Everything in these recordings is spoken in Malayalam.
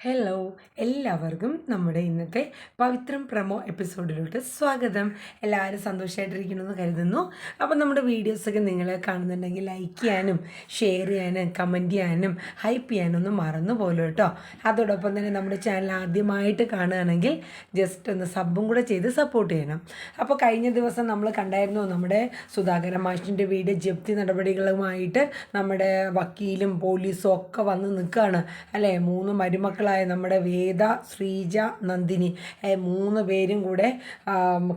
ഹലോ എല്ലാവർക്കും നമ്മുടെ ഇന്നത്തെ പവിത്രം പ്രമോ എപ്പിസോഡിലോട്ട് സ്വാഗതം. എല്ലാവരും സന്തോഷമായിട്ടിരിക്കണമെന്ന് കരുതുന്നു. അപ്പോൾ നമ്മുടെ വീഡിയോസൊക്കെ നിങ്ങൾ കാണുന്നുണ്ടെങ്കിൽ ലൈക്ക് ചെയ്യാനും ഷെയർ ചെയ്യാനും കമന്റ് ചെയ്യാനും ഹൈപ്പ് ചെയ്യാനും ഒന്നും മറന്നു പോലും കേട്ടോ. അതോടൊപ്പം തന്നെ നമ്മുടെ ചാനൽ ആദ്യമായിട്ട് കാണുകയാണെങ്കിൽ ജസ്റ്റ് ഒന്ന് സബും കൂടെ ചെയ്ത് സപ്പോർട്ട് ചെയ്യണം. അപ്പോൾ കഴിഞ്ഞ ദിവസം നമ്മൾ കണ്ടായിരുന്നു നമ്മുടെ സുധാകര മാഷിന്റെ വീട് ജപ്തി നടപടികളുമായിട്ട് നമ്മുടെ വക്കീലും പോലീസും ഒക്കെ വന്ന് നിൽക്കുകയാണ്. അല്ലേ? മൂന്ന് മരുമക്കളായ നമ്മുടെ വേദ ശ്രീജ നന്ദിനി മൂന്ന് പേരും കൂടെ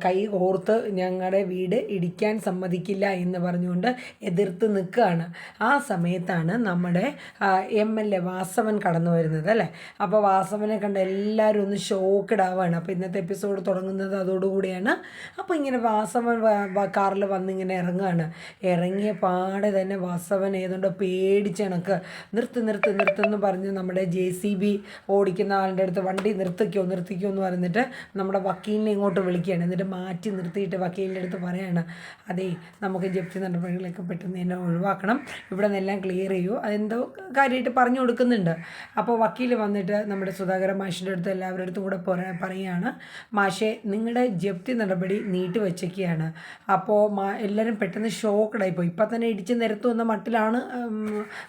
കൈ കോർത്ത് ഞങ്ങളുടെ വീട് ഇടിക്കാൻ സമ്മതിക്കില്ല എന്ന് പറഞ്ഞുകൊണ്ട് എതിർത്ത് നിൽക്കുകയാണ്. ആ സമയത്താണ് നമ്മുടെ എം എൽ എ വാസവൻ കടന്നു വരുന്നത് അല്ലേ? അപ്പോൾ വാസവനെ കണ്ട് എല്ലാവരും ഒന്ന് ഷോക്കഡ് ആവുകയാണ് അപ്പോൾ ഇന്നത്തെ എപ്പിസോഡ് തുടങ്ങുന്നത് അതോടുകൂടിയാണ്. അപ്പോൾ ഇങ്ങനെ വാസവൻ കാറിൽ വന്നിങ്ങനെ ഇറങ്ങുകയാണ്. ഇറങ്ങിയ പാടെ തന്നെ വാസവൻ ഏതുകൊണ്ടോ പേടിച്ചണക്ക് നിർത്ത് നിർത്ത് നിർത്തുന്നു പറഞ്ഞ് നമ്മുടെ ജെ സി ബി ഓടിക്കുന്ന ആളുടെ അടുത്ത് വണ്ടി നിർത്തിക്കോ നിർത്തിക്കോ എന്ന് പറഞ്ഞിട്ട് നമ്മുടെ വക്കീലിനെ ഇങ്ങോട്ട് വിളിക്കുകയാണ്. എന്നിട്ട് മാറ്റി നിർത്തിയിട്ട് വക്കീലിന്റെ അടുത്ത് പറയാണ് അതേ നമുക്ക് ജപ്തി നടപടികളൊക്കെ പെട്ടെന്ന് തന്നെ ഒഴിവാക്കണം. ഇവിടെ നിന്നെല്ലാം ക്ലിയർ ചെയ്യൂ. അതെന്തോ കാര്യമായിട്ട് പറഞ്ഞു കൊടുക്കുന്നുണ്ട്. അപ്പോൾ വക്കീൽ വന്നിട്ട് നമ്മുടെ സുധാകര മാഷിന്റെ അടുത്ത് എല്ലാവരുടെ അടുത്തും കൂടെ പറ- പറയുകയാണ് മാഷെ നിങ്ങളുടെ ജപ്തി നടപടി നീട്ടി വച്ചേക്കുകയാണ് അപ്പോൾ മാ എല്ലാവരും പെട്ടെന്ന് ഷോക്കഡായി പോയി ഇപ്പം തന്നെ ഇടിച്ച് നിരത്തുമെന്ന മട്ടിലാണ്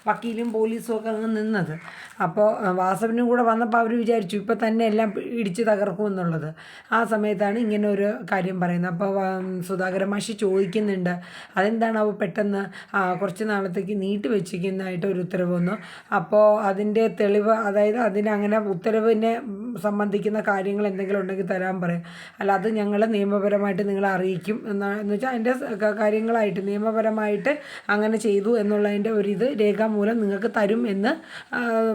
വക്കീലും പോലീസും ഒക്കെ അങ്ങ് നിന്നത്. അപ്പോൾ വാസവിനും കൂടെ വന്നപ്പോൾ അവർ വിചാരിച്ചു ഇപ്പം തന്നെ എല്ലാം ഇടിച്ച് തകർക്കും എന്നുള്ളത് ആ സമയത്താണ് ഇങ്ങനെ ഒരു കാര്യം പറയുന്നത്. അപ്പോൾ സുധാകര മാഷി ചോദിക്കുന്നുണ്ട് അതെന്താണ് അവ പെട്ടെന്ന് കുറച്ച് നാളത്തേക്ക് നീട്ടി വെച്ചിരിക്കുന്നതായിട്ട് ഒരു ഉത്തരവ് വന്നു. അപ്പോൾ അതിന്റെ തെളിവ് അതായത് അതിനങ്ങനെ ഉത്തരവിനെ സംബന്ധിക്കുന്ന കാര്യങ്ങൾ എന്തെങ്കിലും ഉണ്ടെങ്കിൽ തരാൻ പറയാം. അല്ല അത് ഞങ്ങൾ നിയമപരമായിട്ട് നിങ്ങളെ അറിയിക്കും എന്നാ എന്ന് വെച്ചാൽ അതിന്റെ കാര്യങ്ങളായിട്ട് നിയമപരമായിട്ട് അങ്ങനെ ചെയ്തു എന്നുള്ളതിന്റെ ഒരു രേഖാമൂലം നിങ്ങൾക്ക് തരും എന്ന്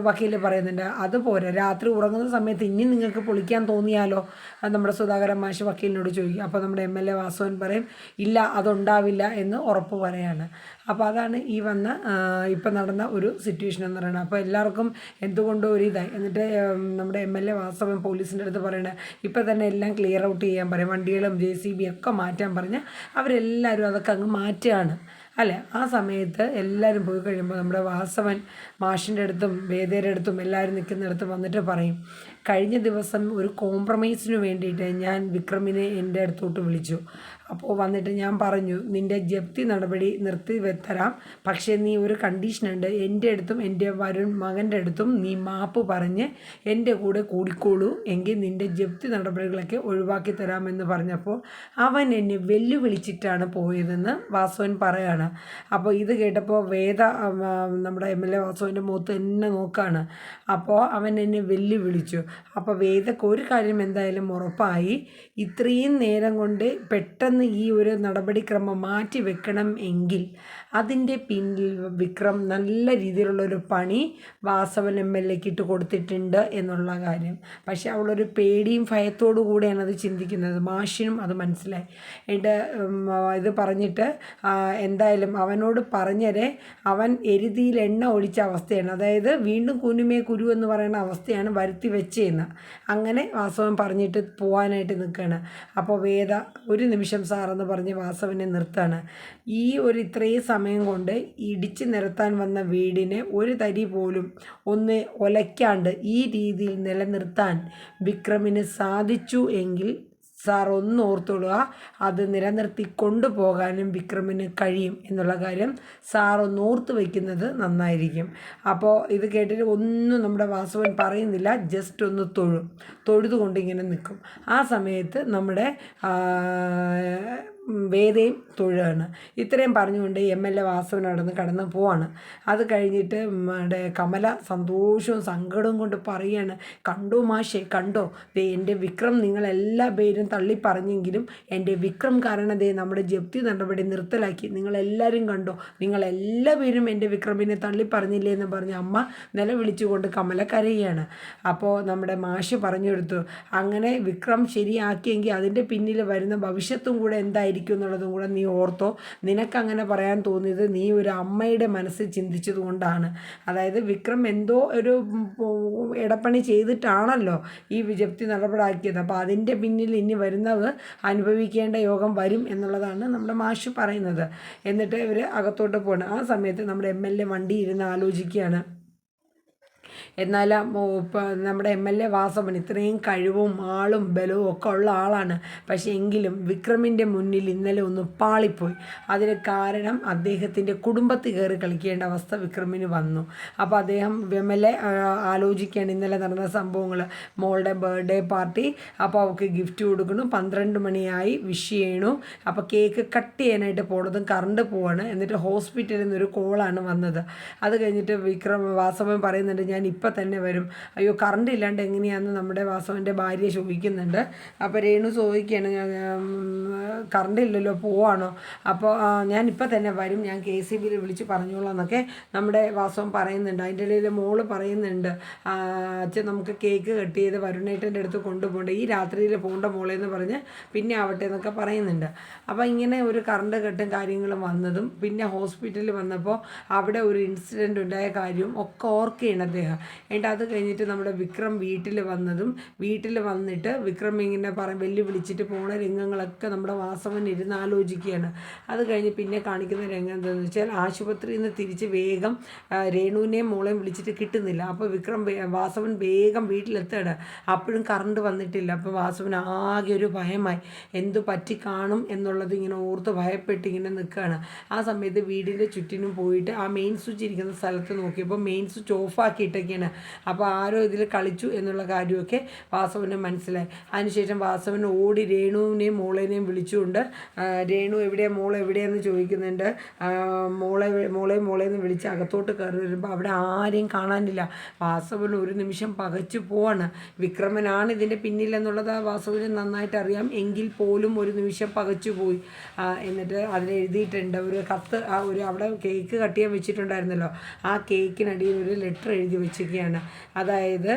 വക്കീൽ പറയുന്നുണ്ട്. അതുപോലെ രാത്രി ഉറങ്ങുന്ന സമയത്ത് ഇനി നിങ്ങൾക്ക് പൊളിക്കാൻ തോന്നിയാലോ? നമ്മുടെ സുധാകരൻ മാഷ് വക്കീലിനോട് ചോദിക്കും. അപ്പോൾ നമ്മുടെ എം എൽ എ വാസവൻ പറയും ഇല്ല അതുണ്ടാവില്ല എന്ന് ഉറപ്പ് പറയാണ്. അപ്പോൾ അതാണ് ഈ വന്ന ഇപ്പം നടന്ന ഒരു സിറ്റുവേഷൻ എന്ന് പറയുന്നത്. അപ്പോൾ എല്ലാവർക്കും എന്തുകൊണ്ടോ ഒരു ഇതായി. എന്നിട്ട് നമ്മുടെ എം എൽ എ വാസവൻ പോലീസിന്റെ അടുത്ത് പറയണേ ഇപ്പം തന്നെ എല്ലാം ക്ലിയർ ഔട്ട് ചെയ്യാൻ പറയും. വണ്ടികളും ജെ സി ബി ഒക്കെ മാറ്റാൻ പറഞ്ഞ് അവരെല്ലാവരും അതൊക്കെ അങ്ങ് മാറ്റുകയാണ്. അല്ലേ? ആ സമയത്ത് എല്ലാവരും പോയി കഴിയുമ്പോൾ നമ്മുടെ വാസവൻ മാഷിന്റെ അടുത്തും വേദയുടെ അടുത്തും എല്ലാവരും നിൽക്കുന്നിടത്ത് വന്നിട്ട് പറയും കഴിഞ്ഞ ദിവസം ഒരു കോംപ്രമൈസിന് വേണ്ടിയിട്ട് ഞാൻ വിക്രമിനെ എന്റെ അടുത്തോട്ട് വിളിച്ചു. അപ്പോൾ വന്നിട്ട് ഞാൻ പറഞ്ഞു നിന്റെ ജപ്തി നടപടി നിർത്തി വെത്തരാം പക്ഷേ നീ ഒരു കണ്ടീഷനുണ്ട് എന്റെ അടുത്തും എന്റെ വരുൺ മകന്റെ അടുത്തും നീ മാപ്പ് പറഞ്ഞ് എന്റെ കൂടെ കൂടിക്കോളൂ. എങ്കിൽ നിന്റെ ജപ്തി നടപടികളൊക്കെ ഒഴിവാക്കി തരാമെന്ന് പറഞ്ഞപ്പോൾ അവൻ എന്നെ വെല്ലുവിളിച്ചിട്ടാണ് പോയതെന്ന് വാസവൻ പറയാണ്. അപ്പോൾ ഇത് കേട്ടപ്പോൾ വേദ നമ്മുടെ എം എൽ എ വാസവന്റെ മുഖത്ത് എന്നെ നോക്കാണ്. അപ്പോൾ അവൻ എന്നെ വെല്ലുവിളിച്ചു. അപ്പോൾ വേദക്ക് ഒരു കാര്യം എന്തായാലും ഉറപ്പായി. ഇത്രയും നേരം കൊണ്ട് പെട്ടെന്ന് ഈ ഒരു നടപടിക്രമം മാറ്റി വെക്കണം എങ്കിൽ അതിന്റെ പിന്നിൽ വിക്രം നല്ല രീതിയിലുള്ളൊരു പണി വാസവൻ എം എൽ എക്ക് ഇട്ട് കൊടുത്തിട്ടുണ്ട് എന്നുള്ള കാര്യം. പക്ഷെ അവളൊരു പേടിയും ഭയത്തോടു കൂടെയാണ് അത് ചിന്തിക്കുന്നത്. മാഷിനും അത് മനസ്സിലായി. എന്നിട്ട് ഇത് പറഞ്ഞിട്ട് എന്തായാലും അവനോട് പറഞ്ഞരെ അവൻ എരുതിയിൽ എണ്ണ ഒഴിച്ച അവസ്ഥയാണ്. അതായത് വീണ്ടും കുനുമേ കുരു എന്ന് പറയുന്ന അവസ്ഥയാണ് വരുത്തി വെച്ചതെന്ന് അങ്ങനെ വാസവൻ പറഞ്ഞിട്ട് പോകാനായിട്ട് നിൽക്കുകയാണ് അപ്പോൾ വേദ ഒരു നിമിഷം സാറെന്ന് പറഞ്ഞ് വാസവനെ നിർത്താണ് ഈ ഒരു ഇത്രയും സമയം കൊണ്ട് ഇടിച്ച് നിരത്താൻ വന്ന വീടിനെ ഒരു തരി പോലും ഒന്ന് ഒലയ്ക്കാണ്ട് ഈ രീതിയിൽ നിലനിർത്താൻ വിക്രമിന് സാധിച്ചു എങ്കിൽ സാർ ഒന്ന് ഓർത്തോളുക അത് നിലനിർത്തി കൊണ്ടുപോകാനും വിക്രമിന് കഴിയും എന്നുള്ള കാര്യം സാർ ഒന്ന് ഓർത്ത് വയ്ക്കുന്നത് നന്നായിരിക്കും. അപ്പോൾ ഇത് കേട്ടിട്ട് ഒന്നും നമ്മുടെ വാസവൻ പറയുന്നില്ല ജസ്റ്റ് ഒന്ന് തൊഴും. തൊഴുതുകൊണ്ട് ഇങ്ങനെ നിൽക്കും. ആ സമയത്ത് നമ്മുടെ വേദയും തൊഴുകയാണ് ഇത്രയും പറഞ്ഞുകൊണ്ട് എം എൽ എ വാസവൻ നടന്ന് കടന്ന് പോവാണ്. അത് കഴിഞ്ഞിട്ട് നമ്മുടെ കമല സന്തോഷവും സങ്കടവും കൊണ്ട് പറയാണ് കണ്ടോ മാഷേ കണ്ടോ? എന്റെ വിക്രം നിങ്ങളെല്ലാ പേരും തള്ളി പറഞ്ഞെങ്കിലും എന്റെ വിക്രം കാരണം നമ്മുടെ ജപ്തി നടപടി നിർത്തലാക്കി. നിങ്ങളെല്ലാവരും കണ്ടോ? നിങ്ങളെല്ലാ പേരും എന്റെ വിക്രമിനെ തള്ളി പറഞ്ഞില്ലേ എന്ന് പറഞ്ഞ് അമ്മ നിലവിളിച്ചുകൊണ്ട് കമല കരയുകയാണ് അപ്പോൾ നമ്മുടെ മാഷ് പറഞ്ഞു കൊടുത്തു അങ്ങനെ വിക്രം ശരിയാക്കിയെങ്കിൽ അതിന്റെ പിന്നിൽ വരുന്ന ഭവിഷ്യത്തും കൂടെ എന്തായിരിക്കും? എന്നുള്ളതും കൂടെ നീ ഓർത്തോ. നിനക്കങ്ങനെ പറയാൻ തോന്നിയത് നീ ഒരു അമ്മയുടെ മനസ്സ് ചിന്തിച്ചത് കൊണ്ടാണ്. അതായത് വിക്രം എന്തോ ഒരു ഇടപ്പണി ചെയ്തിട്ടാണല്ലോ ഈ വിജപ്തി നടപടാക്കിയത് അപ്പോൾ അതിന്റെ പിന്നിൽ ഇനി വരുന്നത് അനുഭവിക്കേണ്ട യോഗം വരും എന്നുള്ളതാണ് നമ്മുടെ മാഷ് പറയുന്നത്. എന്നിട്ട് ഇവർ അകത്തോട്ട് പോകണം ആ സമയത്ത് നമ്മുടെ എം എൽ എ വണ്ടി ഇരുന്ന് ആലോചിക്കുകയാണ്. എന്നാൽ നമ്മുടെ എം എൽ എ വാസവൻ ഇത്രയും കഴിവും ആളും ബലവും ഒക്കെ ഉള്ള ആളാണ്. പക്ഷേ എങ്കിലും വിക്രമിന്റെ മുന്നിൽ ഇന്നലെ ഒന്ന് പാളിപ്പോയി. അതിന് കാരണം അദ്ദേഹത്തിന്റെ കുടുംബത്തിൽ കയറി കളിക്കേണ്ട അവസ്ഥ വിക്രമിന് വന്നു. അപ്പോൾ അദ്ദേഹം എം എൽ എ ആലോചിക്കുകയാണ് ഇന്നലെ നടന്ന സംഭവങ്ങൾ. മോളുടെ ബർത്ത്ഡേ പാർട്ടി അപ്പോൾ അവൾക്ക് ഗിഫ്റ്റ് കൊടുക്കണം പന്ത്രണ്ട് മണിയായി വിഷ് ചെയ്യണു. അപ്പോൾ കേക്ക് കട്ട് ചെയ്യാനായിട്ട് പോണതും കറണ്ട് പോവാണ്. എന്നിട്ട് ഹോസ്പിറ്റലിൽ നിന്നൊരു കോളാണ് വന്നത്. അത് കഴിഞ്ഞിട്ട് വിക്രം വാസവൻ പറയുന്നുണ്ട് ഞാൻ ഇപ്പം തന്നെ വരും. അയ്യോ കറണ്ട് ഇല്ലാണ്ട് എങ്ങനെയാണെന്ന് നമ്മുടെ വാസവന്റെ ഭാര്യ ചോദിക്കുന്നുണ്ട്. അപ്പോൾ രേണു ചോദിക്കുകയാണ് കറണ്ട് ഇല്ലല്ലോ പോവാണോ? അപ്പോൾ ഞാൻ ഇപ്പം തന്നെ വരും. ഞാൻ കെ സി ബിയിൽ വിളിച്ച് പറഞ്ഞോളാം എന്നൊക്കെ നമ്മുടെ വാസവൻ പറയുന്നുണ്ട്. അതിന്റെ ഇടയിൽ മോൾ പറയുന്നുണ്ട്. അച്ഛൻ നമുക്ക് കേക്ക് കട്ട് ചെയ്ത് വരുണേട്ടന്റെ അടുത്ത് കൊണ്ടുപോകണ്ട. ഈ രാത്രിയിൽ പോകേണ്ട മോളെ എന്ന് പറഞ്ഞ് പിന്നെ ആവട്ടെ എന്നൊക്കെ പറയുന്നുണ്ട്. അപ്പോൾ ഇങ്ങനെ ഒരു കറണ്ട് കെട്ടും കാര്യങ്ങളും വന്നതും പിന്നെ ഹോസ്പിറ്റലിൽ വന്നപ്പോൾ അവിടെ ഒരു ഇൻസിഡന്റ് ഉണ്ടായ കാര്യവും ഒക്കെ ഓർക്കുകയാണ് അദ്ദേഹം. എന്നിട്ട് അത് കഴിഞ്ഞിട്ട് നമ്മുടെ വിക്രം വീട്ടിൽ വന്നതും വീട്ടിൽ വന്നിട്ട് വിക്രം ഇങ്ങനെ പറ വെല്ലുവിളിച്ചിട്ട് പോണ രംഗങ്ങളൊക്കെ നമ്മുടെ വാസവൻ ഇരുന്ന് ആലോചിക്കുകയാണ്. അത് കഴിഞ്ഞ് പിന്നെ കാണിക്കുന്ന രംഗം എന്താണെന്ന് വെച്ചാൽ ആശുപത്രിയിൽ നിന്ന് തിരിച്ച് വേഗം രേണുവിനെയും മോളെയും വിളിച്ചിട്ട് കിട്ടുന്നില്ല. അപ്പോൾ വിക്രം വാസവൻ വേഗം വീട്ടിലെത്തുകയാണ്. അപ്പോഴും കറണ്ട് വന്നിട്ടില്ല. അപ്പോൾ വാസവൻ ആകെ ഒരു ഭയമായി. എന്തു പറ്റി കാണും എന്നുള്ളത് ഇങ്ങനെ ഓർത്ത് ഭയപ്പെട്ട് ഇങ്ങനെ നിൽക്കുകയാണ്. ആ സമയത്ത് വീടിന്റെ ചുറ്റിനും പോയിട്ട് ആ മെയിൻ സ്വിച്ച് ഇരിക്കുന്ന സ്ഥലത്ത് നോക്കിയപ്പോൾ മെയിൻ സ്വിച്ച് ഓഫാക്കിയിട്ടൊക്കെയാണ് അപ്പോൾ ആരോ ഇതിൽ കളിച്ചു എന്നുള്ള കാര്യമൊക്കെ വാസവന് മനസ്സിലായി. അതിനുശേഷം വാസവൻ ഓടി രേണുവിനെയും മോളേനെയും വിളിച്ചുകൊണ്ട് രേണു എവിടെ മോൾ എവിടെയെന്ന് ചോദിക്കുന്നുണ്ട്. മോളെ മോളെ മോളെ എന്ന് വിളിച്ച് അകത്തോട്ട് കയറി വരുമ്പോൾ അവിടെ ആരെയും കാണാനില്ല. വാസവൻ ഒരു നിമിഷം പകച്ചു പോവാണ്. വിക്രമനാണ് ഇതിന്റെ പിന്നിലെന്നുള്ളത് വാസവന് നന്നായിട്ട് അറിയാം. എങ്കിൽ പോലും ഒരു നിമിഷം പകച്ചു പോയി. എന്നിട്ട് അതിൽ എഴുതിയിട്ടുണ്ട്. ഒരു കത്ത് ആ ഒരു അവിടെ കേക്ക് കട്ട് ചെയ്യാൻ വെച്ചിട്ടുണ്ടായിരുന്നല്ലോ. ആ കേക്കിനടിയിൽ ഒരു ലെറ്റർ എഴുതി വെച്ചിരിക്കുകയാണ് അതായത്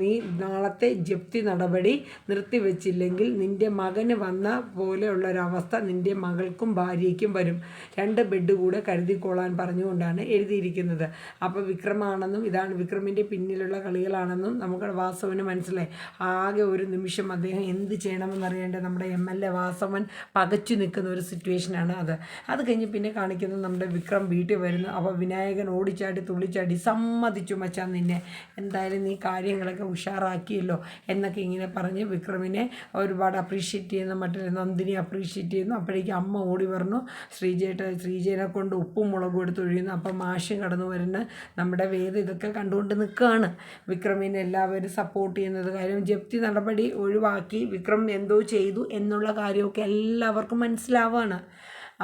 നീ നാളത്തെ ജപ്തി നടപടി നിർത്തിവെച്ചില്ലെങ്കിൽ നിന്റെ മകന് വന്ന പോലെയുള്ള ഒരവസ്ഥ നിന്റെ മകൾക്കും ഭാര്യയ്ക്കും വരും. രണ്ട് ബെഡ് കൂടെ കരുതിക്കൊള്ളാൻ പറഞ്ഞുകൊണ്ടാണ് എഴുതിയിരിക്കുന്നത്. അപ്പോൾ വിക്രമാണെന്നും ഇതാണ് വിക്രമിന്റെ പിന്നിലുള്ള കളികളാണെന്നും നമുക്ക് വാസവന് മനസ്സിലായി. ആകെ ഒരു നിമിഷം അദ്ദേഹം എന്ത് ചെയ്യണമെന്നറിയേണ്ട നമ്മുടെ എം എൽ എ വാസവൻ പകച്ചു നിൽക്കുന്ന ഒരു സിറ്റുവേഷനാണ് അത്. അത് കഴിഞ്ഞ് പിന്നെ കാണിക്കുന്നത് നമ്മുടെ വിക്രം വീട്ടിൽ വരുന്നു. അപ്പോൾ വിനായകൻ ഓടിച്ചാടി തുള്ളിച്ചാടി സമ്മതിച്ചു. മച്ചാൻ നിന്നെ എന്തായാലും നീ കാര്യങ്ങളൊക്കെ ഉഷാറാക്കിയല്ലോ എന്നൊക്കെ ഇങ്ങനെ പറഞ്ഞ് വിക്രമിനെ ഒരുപാട് അപ്രീഷിയേറ്റ് ചെയ്യുന്ന. മറ്റൊരു നന്ദിനി അപ്രീഷിയേറ്റ് ചെയ്യുന്നു. അപ്പോഴേക്കും അമ്മ ഓടി പറഞ്ഞു ശ്രീജേട്ട ശ്രീജയനെ കൊണ്ട് ഉപ്പും മുളകും എടുത്ത് ഒഴിയുന്നു. അപ്പം മാഷും കടന്നു വരുന്ന. നമ്മുടെ വേദ ഇതൊക്കെ കണ്ടുകൊണ്ട് നിൽക്കുകയാണ്. വിക്രമിനെ എല്ലാവരും സപ്പോർട്ട് ചെയ്യുന്നത് കാര്യം ജപ്തി നടപടി ഒഴിവാക്കി വിക്രം എന്തോ ചെയ്തു എന്നുള്ള കാര്യമൊക്കെ എല്ലാവർക്കും മനസ്സിലാവുകയാണ്.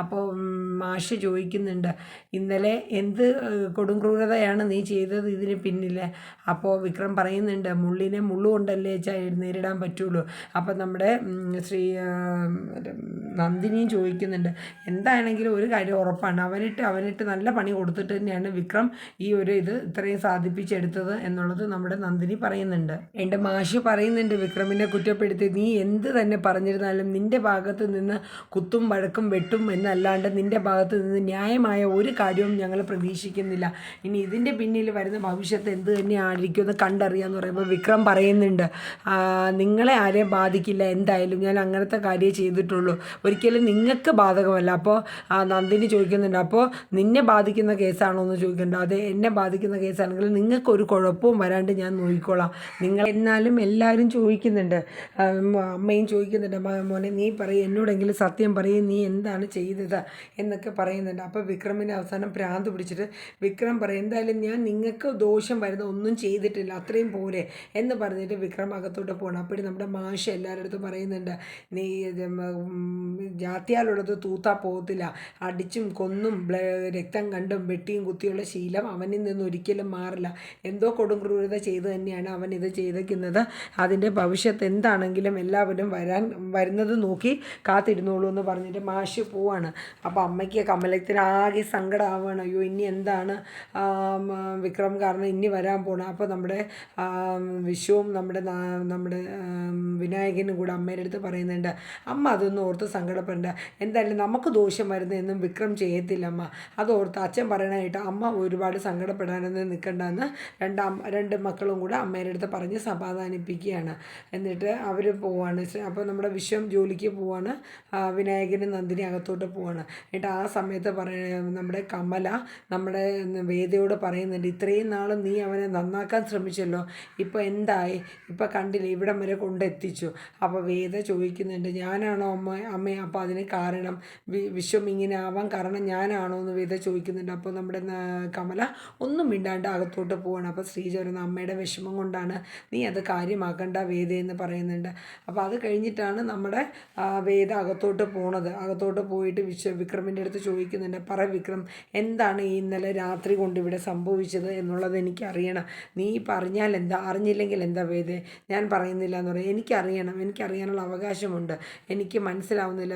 അപ്പോൾ മാഷ് ചോദിക്കുന്നുണ്ട് ഇന്നലെ എന്ത് കൊടും ക്രൂരതയാണ് നീ ചെയ്തത് ഇതിന് പിന്നിൽ അപ്പോൾ വിക്രം പറയുന്നുണ്ട് മുള്ളിനെ മുള്ളുകൊണ്ടല്ലേ നേരിടാൻ പറ്റുള്ളൂ. അപ്പോൾ നമ്മുടെ ശ്രീ നന്ദിനിയും ചോദിക്കുന്നുണ്ട് എന്താണെങ്കിലും ഒരു കാര്യം ഉറപ്പാണ് അവനിട്ട് അവനിട്ട് നല്ല പണി കൊടുത്തിട്ട് തന്നെയാണ് വിക്രം ഈ ഒരു ഇത് ഇത്രയും സാധിപ്പിച്ചെടുത്തത് എന്നുള്ളത് നമ്മുടെ നന്ദിനി പറയുന്നുണ്ട്. എന്റെ മാഷ് പറയുന്നുണ്ട് വിക്രമിനെ കുറ്റപ്പെടുത്തി നീ എന്ത് തന്നെ പറഞ്ഞിരുന്നാലും നിന്റെ ഭാഗത്ത് നിന്ന് കുത്തും വഴക്കും വെട്ടും എന്നല്ലാണ്ട് നിന്റെ ഭാഗത്ത് നിന്ന് ന്യായമായ ഒരു കാര്യവും ഞങ്ങൾ പ്രതീക്ഷിക്കുന്നില്ല. ഇനി ഇതിന്റെ പിന്നിൽ വരുന്ന ഭവിഷ്യത്ത് എന്ത് തന്നെയായിരിക്കും എന്ന് കണ്ടറിയാന്ന് പറയുമ്പോൾ വിക്രം പറയുന്നുണ്ട് നിങ്ങളെ ആരെയും ബാധിക്കില്ല എന്തായാലും ഞാൻ അങ്ങനത്തെ കാര്യമേ ചെയ്തിട്ടുള്ളൂ. ഒരിക്കലും നിങ്ങൾക്ക് ബാധകമല്ല. അപ്പോൾ നന്ദിനി ചോദിക്കുന്നുണ്ട് അപ്പോൾ നിന്നെ ബാധിക്കുന്ന കേസാണോ എന്ന് ചോദിക്കുന്നുണ്ട്. അതെ എന്നെ ബാധിക്കുന്ന കേസാണെങ്കിൽ നിങ്ങൾക്കൊരു കുഴപ്പവും വരാണ്ട് ഞാൻ നോക്കിക്കോളാം. നിങ്ങൾ എന്നാലും എല്ലാവരും ചോദിക്കുന്നുണ്ട് അമ്മയും ചോദിക്കുന്നുണ്ട് മോനെ നീ പറയും എന്നോടെങ്കിലും സത്യം പറയും നീ എന്താണ് ചെയ്തത് എന്നൊക്കെ പറയുന്നുണ്ട്. അപ്പോൾ വിക്രമിന്റെ അവസാനം ഭ്രാന്ത് പിടിച്ചിട്ട് വിക്രം പറയും എന്തായാലും ഞാൻ നിങ്ങൾക്ക് ദോഷം വരുന്ന ഒന്നും ചെയ്തിട്ടില്ല അത്രയും പോരെ എന്ന് പറഞ്ഞിട്ട് വിക്രം അകത്തോട്ട് പോകണം അപ്പോഴും നമ്മുടെ മാഷ എല്ലാവരുടെ അടുത്തും പറയുന്നുണ്ട് നീ ജാത്തിയാലുള്ളത് തൂത്താ പോകത്തില്ല. അടിച്ചും കൊന്നും രക്തം കണ്ടും വെട്ടിയും കുത്തിയുള്ള ശീലം അവനിൽ നിന്ന് ഒരിക്കലും മാറില്ല. എന്തോ കൊടുംക്രൂരത ചെയ്തു തന്നെയാണ് അവൻ ഇത് ചെയ്തേക്കുന്നത്. അതിന്റെ ഭവിഷ്യത്ത് എന്താണെങ്കിലും എല്ലാവരും വരാൻ വരുന്നത് നോക്കി കാത്തിരുന്നോളൂ എന്ന് പറഞ്ഞിട്ട് മാഷ് പോവാണ്. അപ്പോൾ അമ്മയ്ക്ക് കമലത്തിന് ആകെ സങ്കടമാവുകയാണ് അയ്യോ ഇനി എന്താണ്? വിക്രം കാരണം ഇനി വരാൻ പോകണം അപ്പോൾ നമ്മുടെ വിശ്വവും നമ്മുടെ നമ്മുടെ വിനായകനും കൂടെ അമ്മയുടെ അടുത്ത് പറയുന്നുണ്ട് അമ്മ അതൊന്നും ഓർത്ത് സങ്കടപ്പെടേണ്ട. എന്തായാലും നമുക്ക് ദോഷം വരുന്നതെന്നും വിക്രം ചെയ്യത്തില്ല അമ്മ. അതോർത്ത് അച്ഛൻ പറയണായിട്ട് അമ്മ ഒരുപാട് സങ്കടപ്പെടാനൊന്നും നിൽക്കണ്ടെന്ന് രണ്ട് രണ്ട് മക്കളും കൂടെ അമ്മയുടെ അടുത്ത് പറഞ്ഞ് സമാധാനിപ്പിക്കുകയാണ്. എന്നിട്ട് അവർ പോവാണ്. അപ്പോൾ നമ്മുടെ വിശ്വം ജോലിക്ക് പോവാണ്. വിനായകനും നന്ദിനി അകത്തോട്ട് പോവാണ്. എന്നിട്ട് ആ സമയത്ത് പറയ നമ്മുടെ കമല നമ്മുടെ വേദയോട് പറയുന്നുണ്ട് ഇത്രയും നാൾ നീ അവനെ നന്നാക്കാൻ ശ്രമിച്ചല്ലോ. ഇപ്പോൾ എന്തായി? ഇപ്പോൾ കണ്ടില്ല ഇവിടം വരെ കൊണ്ടെത്തിച്ചു. അപ്പോൾ വേദ ചോദിക്കുന്നുണ്ട് ഞാനാണോ അമ്മ അമ്മ? അപ്പോൾ അതിന് കാരണം വിശ്വം ഇങ്ങനെ ആവാൻ കാരണം ഞാനാണോ? എന്ന് വേദ ചോദിക്കുന്നുണ്ട്. അപ്പോൾ നമ്മുടെ കമല ഒന്നും മിണ്ടാണ്ട് അകത്തോട്ട് പോവാണ്. അപ്പോൾ ശ്രീജ അമ്മയുടെ വിഷമം കൊണ്ടാണ് നീ അത് കാര്യമാക്കണ്ട വേദ എന്ന് പറയുന്നുണ്ട്. അപ്പോൾ അത് കഴിഞ്ഞിട്ടാണ് നമ്മുടെ വേദ അകത്തോട്ട് പോണത്. അകത്തോട്ട് പോയിട്ട് വിശ്വ വിക്രമിന്റെ അടുത്ത് ചോദിക്കുന്നുണ്ട് പറ വിക്രം എന്താണ് ഈ ഇന്നലെ രാത്രി കൊണ്ട് ഇവിടെ സംഭവിച്ചത് എന്നുള്ളത് എനിക്ക് അറിയണം നീ പറഞ്ഞാൽ എന്താ? അറിഞ്ഞില്ലെങ്കിൽ എന്താ വേദ? ഞാൻ പറയുന്നില്ല എന്ന് പറയും. എനിക്കറിയണം. എനിക്കറിയാനുള്ള അവകാശമുണ്ട്. എനിക്ക് മനസ്സിലാവുന്നില്ല.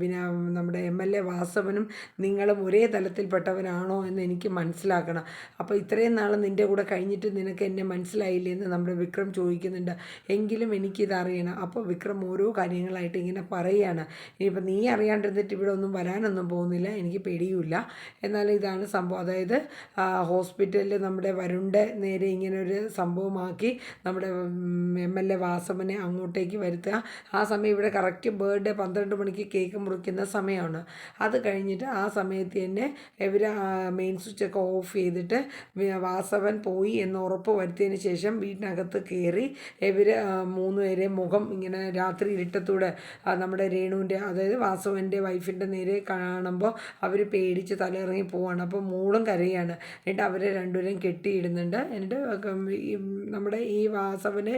പിന്നെ നമ്മുടെ എം എൽ എ വാസവനും നിങ്ങളും ഒരേ തലത്തിൽപ്പെട്ടവരാണോ എന്ന് എനിക്ക് മനസ്സിലാക്കണം. അപ്പോൾ ഇത്രയും നാൾ നിന്റെ കൂടെ കഴിഞ്ഞിട്ട് നിനക്ക് എന്നെ മനസ്സിലായില്ലേ എന്ന് നമ്മുടെ വിക്രം ചോദിക്കുന്നുണ്ട്. എങ്കിലും എനിക്കിത് അറിയണം അപ്പോൾ വിക്രം ഓരോ കാര്യങ്ങളായിട്ട് ഇങ്ങനെ പറയുകയാണ്. ഇനിയിപ്പോൾ നീ അറിയാണ്ടിരുന്നിട്ട് ഇവിടെ ഒന്നും വരാനൊന്നും പോകുന്നില്ല. എനിക്ക് പേടിയുമില്ല. എന്നാൽ ഇതാണ് സംഭവം. അതായത് ഹോസ്പിറ്റലിൽ നമ്മുടെ വരുണ്ടെ നേരെ ഇങ്ങനെ ഒരു സംഭവമാക്കി നമ്മുടെ എം എൽ എ വാസവനെ അങ്ങോട്ടേക്ക് വരുത്തുക. ആ സമയം ഇവിടെ കറക്റ്റ് ബർത്ത്ഡേ പന്ത്രണ്ട് മണിക്ക് കേക്ക് മുറിക്കുന്ന സമയമാണ്. അത് കഴിഞ്ഞിട്ട് ആ സമയത്ത് തന്നെ ഇവർ മെയിൻ സ്വിച്ചൊക്കെ ഓഫ് ചെയ്തിട്ട് വാസവൻ പോയി എന്ന് ഉറപ്പ് വരുത്തിയതിന് ശേഷം വീട്ടിനകത്ത് കയറി ഇവർ മൂന്ന് പേരെ മുഖം ഇങ്ങനെ രാത്രി ഇരുട്ടത്തൂടെ നമ്മുടെ രേണുവിന്റെ അതായത് വാസവന്റെ വൈഫിന്റെ നേരെ കാണുമ്പോൾ അവർ പേടിച്ച് തലയിറങ്ങി പോവാണ്. അപ്പോൾ മൂളും കരയാണ്. എന്നിട്ട് അവരെ രണ്ടുപേരും കെട്ടിയിടുന്നുണ്ട്. എന്നിട്ട് നമ്മുടെ ഈ വാസവനെ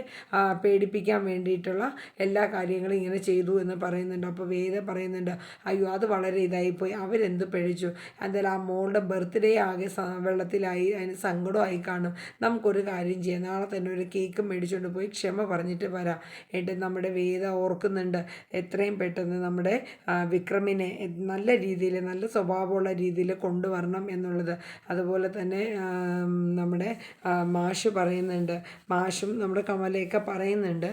പേടിപ്പിക്കാൻ വേണ്ടിയിട്ടുള്ള എല്ലാ കാര്യങ്ങളും ഇങ്ങനെ ചെയ്തു എന്ന് പറയുന്നുണ്ട്. അപ്പോൾ വേദ പറയുന്നുണ്ട് അയ്യോ അത് വളരെ ഇതായിപ്പോയി. അവരെന്ത് പിഴച്ചു? എന്തായാലും ആ മോളുടെ ബർത്ത്ഡേ ആകെ വെള്ളത്തിലായി അതിന് സങ്കടമായി കാണും. നമുക്കൊരു കാര്യം ചെയ്യാം. നാളെ തന്നെ ഒരു കേക്ക് മേടിച്ചുകൊണ്ട് പോയി ക്ഷമ പറഞ്ഞിട്ട് വരാം. എന്നിട്ട് നമ്മുടെ വേദ ഓർക്കുന്നുണ്ട് എത്രയും പെട്ടെന്ന് നമ്മുടെ വിക്രമിനെ നല്ല രീതിയിൽ നല്ല സ്വഭാവമുള്ള രീതിയിൽ കൊണ്ടുവരണം എന്നുള്ളത്. അതുപോലെ തന്നെ നമ്മുടെ മാഷ് പറയുന്നുണ്ട്. മാഷും നമ്മുടെ കമലയൊക്കെ പറയുന്നുണ്ട്.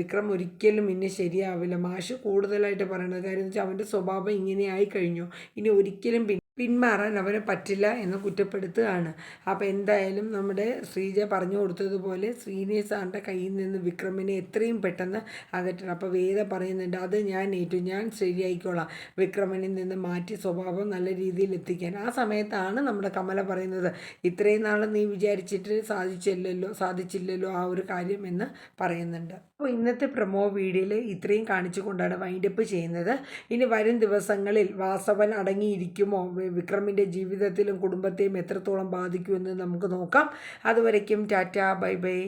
വിക്രം ഒരിക്കലും ഇനി ശരിയാവില്ല. മാഷ് കൂടുതലായിട്ട് പറയുന്നത് കാര്യം എന്ന് വെച്ചാൽ അവന്റെ സ്വഭാവം ഇങ്ങനെ ആയി കഴിഞ്ഞു. ഇനി ഒരിക്കലും പിന്മാറാൻ അവന് പറ്റില്ല എന്ന് കുറ്റപ്പെടുത്തുകയാണ്. അപ്പോൾ എന്തായാലും നമ്മുടെ ശ്രീജ പറഞ്ഞു കൊടുത്തതുപോലെ ശ്രീനിവാസ് സാറിന്റെ കയ്യിൽ നിന്ന് വിക്രമിനെ എത്രയും പെട്ടെന്ന് അകറ്റണം. അപ്പോൾ വേദ പറയുന്നുണ്ട് അത് ഞാൻ ഏറ്റു ഞാൻ ശരിയായിക്കോളാം. വിക്രമനിൽ നിന്ന് മാറ്റി സ്വഭാവം നല്ല രീതിയിൽ എത്തിക്കാൻ. ആ സമയത്താണ് നമ്മുടെ കമല പറയുന്നത് ഇത്രയും നാൾ നീ വിചാരിച്ചിട്ട് സാധിച്ചില്ലല്ലോ സാധിച്ചില്ലല്ലോ ആ ഒരു കാര്യം എന്ന് പറയുന്നുണ്ട്. അപ്പോൾ ഇന്നത്തെ പ്രൊമോ വീഡിയോയിൽ ഇത്രയും കാണിച്ചു കാണിച്ചുകൊണ്ടാണ് വൈൻഡപ്പ് ചെയ്യുന്നത്. ഇനി വരും ദിവസങ്ങളിൽ വാസവൻ അടങ്ങിയിരിക്കുമോ? വിക്രമിന്റെ ജീവിതത്തിലും കുടുംബത്തെയും എത്രത്തോളം ബാധിക്കുമെന്ന് നമുക്ക് നോക്കാം. അതുവരയ്ക്കും ടാറ്റ ബൈ ബൈ.